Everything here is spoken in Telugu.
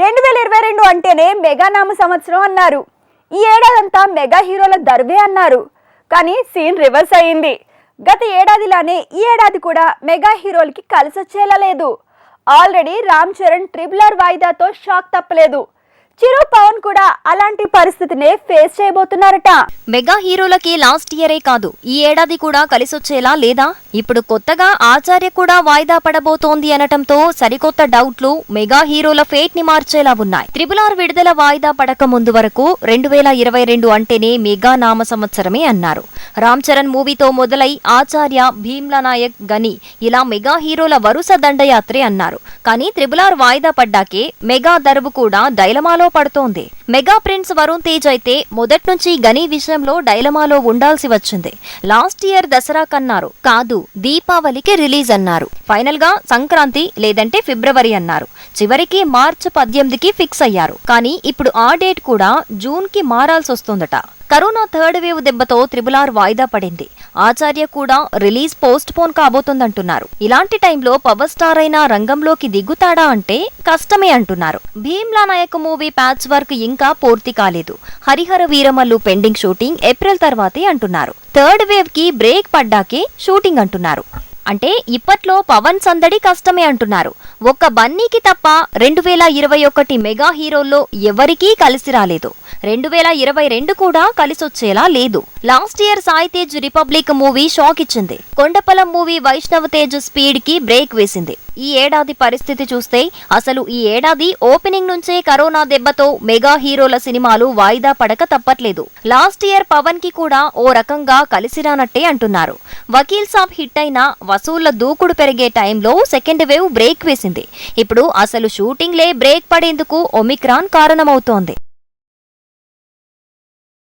రెండు వేల ఇరవై రెండు అంటేనే మెగా నామ సంవత్సరం అన్నారు. ఈ ఏడాదంతా మెగా హీరోల దర్వే అన్నారు. కానీ సీన్ రివర్స్ అయింది గత ఏడాదిలానే ఈ ఏడాది కూడా మెగా హీరోలకి కలిసొచ్చేలా లేదు. ఆల్రెడీ రామ్ చరణ్ ట్రిబులర్ వాయిదాతో షాక్ తప్పలేదు. చిరు పవన్ కూడా అలాంటి పరిస్థితినే ఫేస్ చేయబోతున్నారట. మెగా హీరోలకి లాస్ట్ ఇయరే కాదు ఈ ఏడాది కూడా కలిసొచ్చేలా లేదా? ఇప్పుడు కొత్తగా ఆచార్య కూడా వాయిదా పడబోతోంది అనటంతో సరికొత్త డౌట్లు మెగా హీరోల ఫేట్ని మార్చేలా ఉన్నాయి. త్రిబుల్ ఆర్ విడుదల వాయిదా పడక ముందు వరకు రెండు వేల ఇరవై రెండు అంటేనే మెగా నామ సంవత్సరమే అన్నారు. రామ్ చరణ్ మూవీతో మొదలై ఆచార్య భీమ్లా నాయక్ గని ఇలా మెగా హీరోల వరుస దండయాత్రే అన్నారు. కానీ త్రిబుల్ ఆర్ వాయిదా పడ్డాకే మెగా దరువు కూడా డైలమాలో పడుతోంది. మెగా ప్రిన్స్ వరుణ్ తేజ్ అయితే మొదట్నుంచి గని విషయంలో డైలమాలో ఉండాల్సి వచ్చింది. లాస్ట్ ఇయర్ దసరా కన్నారు. కాదు దీపావళికి రిలీజ్ అన్నారు. ఫైనల్గా సంక్రాంతి లేదంటే ఫిబ్రవరి అన్నారు. చివరికి మార్చి పద్దెనిమిదికి ఫిక్స్ అయ్యారు. కానీ ఇప్పుడు ఆ డేట్ కూడా జూన్కి మారాల్సి వస్తుందట కరోనా థర్డ్ వేవ్ దెబ్బతో త్రిబులార్ ఆర్ వాయిదా పడింది. ఆచార్య కూడా రిలీజ్ పోస్ట్ పోన్ కాబోతుందంటున్నారు. ఇలాంటి టైంలో పవర్ స్టార్ అయిన రంగంలోకి దిగుతాడా అంటే కష్టమే అంటున్నారు. Bheemla Nayak movie patch work ఇంకా పూర్తి కాలేదు. Harihara Veeramallu pending shooting April తర్వాతే అంటున్నారు. థర్డ్ వేవ్కి బ్రేక్ పడ్డాకే షూటింగ్ అంటున్నారు. అంటే ఇప్పట్లో పవన్ సందడి కష్టమే అంటున్నారు. ఒక్క బన్నీకి తప్ప రెండు వేల ఇరవై ఒకటి మెగా హీరోల్లో ఎవరికీ కలిసి రాలేదు. రెండు వేల ఇరవై రెండు కూడా కలిసొచ్చేలా లేదు. Last year Sai Tej Republic movie shock ఇచ్చింది. కొండపలం మూవీ వైష్ణవ తేజ్ స్పీడ్కి బ్రేక్ వేసింది. ఈ ఏడాది పరిస్థితి చూస్తే అసలు ఈ ఏడాది ఓపెనింగ్ నుంచే కరోనా దెబ్బతో మెగా హీరోల సినిమాలు వాయిదా పడక తప్పట్లేదు. లాస్ట్ ఇయర్ పవన్కి కూడా ఓ రకంగా కలిసిరానట్టే అంటున్నారు. వకీల్ సాబ్ హిట్ అయిన వసూళ్ళ దూకుడు పెరిగే టైంలో సెకండ్ వేవ్ బ్రేక్ వేసింది. ఇప్పుడు అసలు షూటింగ్లే బ్రేక్ పడేందుకు ఒమిక్రాన్ కారణమవుతోంది.